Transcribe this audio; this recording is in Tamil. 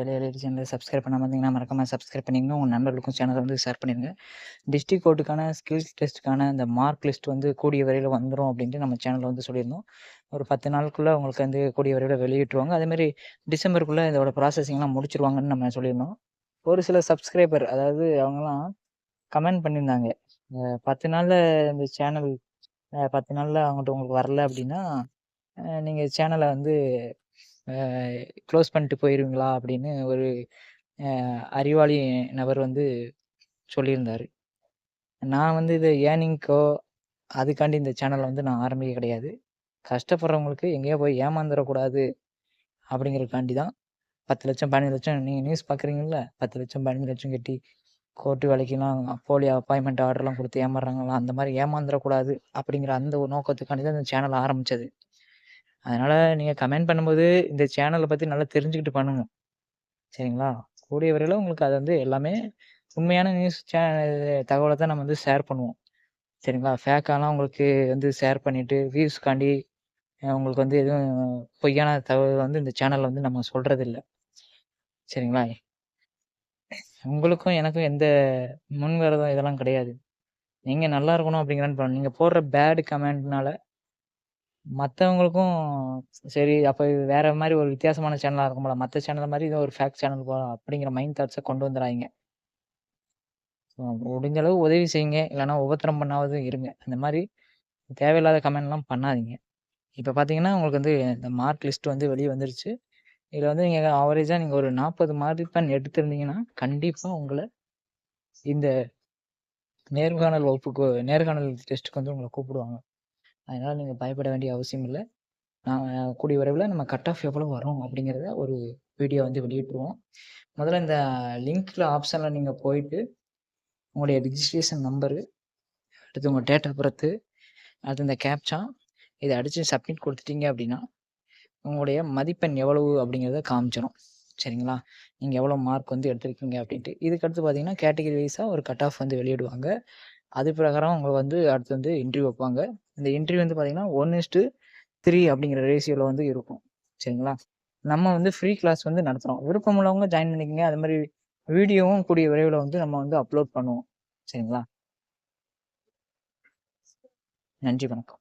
எஜுகேட்டர் சேனலை சப்ஸ்கிரைப் பண்ணாம இருந்தீங்கன்னா மறக்காமல் சப்ஸ்கிரைப் பண்ணிக்கங்க. உங்கள் நண்பர்களுக்கும் சேனலை வந்து ஷேர் பண்ணிடுங்க டிஸ்ட்ரிக் கோர்ட்டுக்கான ஸ்கில்ஸ் டெஸ்ட்டுக்கான அந்த மார்க் லிஸ்ட் வந்து கூடிய வரையில் வந்துடும் அப்படின்ட்டு நம்ம சேனலில் வந்து சொல்லியிருந்தோம். ஒரு பத்து நாளுக்குள்ளே உங்களுக்கு வந்து கூடிய வரையில் வெளியிட்டுருவாங்க. அதேமாரி டிசம்பருக்குள்ளே இதோட ப்ராசஸிங்லாம் முடிச்சிருவாங்கன்னு நம்ம சொல்லியிருந்தோம். ஒரு சில சப்ஸ்கிரைபர் அதாவது அவங்கலாம் கமெண்ட் பண்ணியிருந்தாங்க. பத்து நாளில் இந்த சேனல் பத்து நாளில் அவங்கள்ட்ட உங்களுக்கு வரல அப்படின்னா நீங்கள் சேனலை வந்து க்ளோஸ் பண்ணிட்டு போயிருவீங்களா? அப்படின்னு ஒரு அறிவாளி நபர் வந்து சொல்லியிருந்தார். நான் வந்து இது ஏர்னிங்க்கோ, அதுக்காண்டி இந்த சேனலை வந்து நான் ஆரம்பிக்க கிடையாது. கஷ்டப்படுறவங்களுக்கு எங்கேயோ போய் ஏமாந்துடக்கூடாது அப்படிங்கிறதுக்காண்டி தான். பத்து லட்சம் பதினஞ்சு லட்சம் நீங்கள் நியூஸ் பார்க்குறீங்கள பத்து லட்சம் பதினஞ்சு லட்சம் கட்டி கோர்ட்டு வேலைக்கெல்லாம் போலி அப்பாயின்மெண்ட் ஆர்டர்லாம் கொடுத்து ஏமாறுறாங்களா அந்த மாதிரி ஏமாந்துறக்கூடாது அப்படிங்கிற அந்த ஒரு நோக்கத்துக்காண்டி தான் இந்த சேனல் ஆரம்பித்தது அதனால நீங்க கமெண்ட் பண்ணும்போது இந்த சேனலை பத்தி நல்லா தெரிஞ்சுக்கிட்டு பண்ணுங்க. சரிங்களா? கூடிய வரையில் உங்களுக்கு அது வந்து எல்லாமே உண்மையான நியூஸ் சேனல் தகவலை தான் நம்ம வந்து ஷேர் பண்ணுவோம். சரிங்களா? ஃபேக்காலாம் உங்களுக்கு வந்து ஷேர் பண்ணிட்டு வியூஸ்க்காண்டி உங்களுக்கு வந்து எதுவும் பொய்யான தகவல் வந்து இந்த சேனலில் வந்து நம்ம சொல்கிறதில்ல சரிங்களா? உங்களுக்கும் எனக்கும் எந்த முன்வரதும் இதெல்லாம் கிடையாது. நீங்கள் நல்லா இருக்கணும் அப்படிங்கிறான்னு நீங்கள் போடுற பேடு கமெண்ட்னால மற்றவங்களுக்கும் சரி அப்போ வேற மாதிரி ஒரு வித்தியாசமான சேனலாக இருக்கும் போல. சேனல் மாதிரி இது ஒரு ஃபேக் சேனல் போகலாம் அப்படிங்கிற மைண்ட் தாட்ஸை கொண்டு வந்துடுறாங்க ஸோ முடிஞ்ச அளவு உதவி செய்யுங்க. இல்லைன்னா உபத்திரம் பண்ணாவது இருங்க. அந்த மாதிரி தேவையில்லாத கமெண்ட்லாம் பண்ணாதீங்க. இப்போ பார்த்தீங்கன்னா, உங்களுக்கு வந்து இந்த மார்க் லிஸ்ட் வந்து வெளியே வந்துருச்சு. இதில் வந்து நீங்கள் ஆவரேஜாக நீங்கள் ஒரு 40 மதிப்பெண் எடுத்திருந்தீங்கன்னா, கண்டிப்பாக உங்களை இந்த நேர்காணல் வகுப்புக்கு நேர்காணல் டெஸ்ட்டுக்கு வந்து உங்களை கூப்பிடுவாங்க. அதனால் நீங்கள் பயப்பட வேண்டிய அவசியம் இல்லை நான் கூடிய விரைவில் நம்ம கட் ஆஃப் எவ்வளோ வரும் அப்படிங்கிறத ஒரு வீடியோ வந்து வெளியிட்டுருவோம். முதல்ல இந்த லிங்க்கில் ஆப்ஷனில் நீங்கள் போயிட்டு, உங்களுடைய ரிஜிஸ்ட்ரேஷன் நம்பரு, அடுத்து உங்கள் டேட் ஆஃப் பர்த்து, அடுத்து இந்த கேப்சா இதை அடித்து சப்மிட் கொடுத்துட்டீங்க அப்படின்னா, உங்களுடைய மதிப்பெண் எவ்வளவு அப்படிங்கிறத காமிச்சிடும் சரிங்களா? நீங்கள் எவ்வளோ மார்க் வந்து எடுத்திருக்கீங்க அப்படின்ட்டு. இதுக்கடுத்து பார்த்தீங்கன்னா, கேட்டகரி வைஸாக ஒரு கட் ஆஃப் வந்து வெளியிடுவாங்க. அது பிரகாரம் அவங்க வந்து அடுத்து வந்து இன்டர்வியூ வைப்பாங்க. இந்த இன்டர்வியூ வந்து பார்த்தீங்கன்னா, 1:3 அப்படிங்கிற ரேஷியோவில் வந்து இருக்கும். சரிங்களா? நம்ம வந்து ஃப்ரீ கிளாஸ் வந்து நடத்துகிறோம் விருப்பம் உள்ளவங்க ஜாயின் பண்ணிக்கங்க. அது மாதிரி வீடியோவும் கூடிய விரைவில் வந்து நம்ம வந்து அப்லோட் பண்ணுவோம். சரிங்களா? நன்றி, வணக்கம்.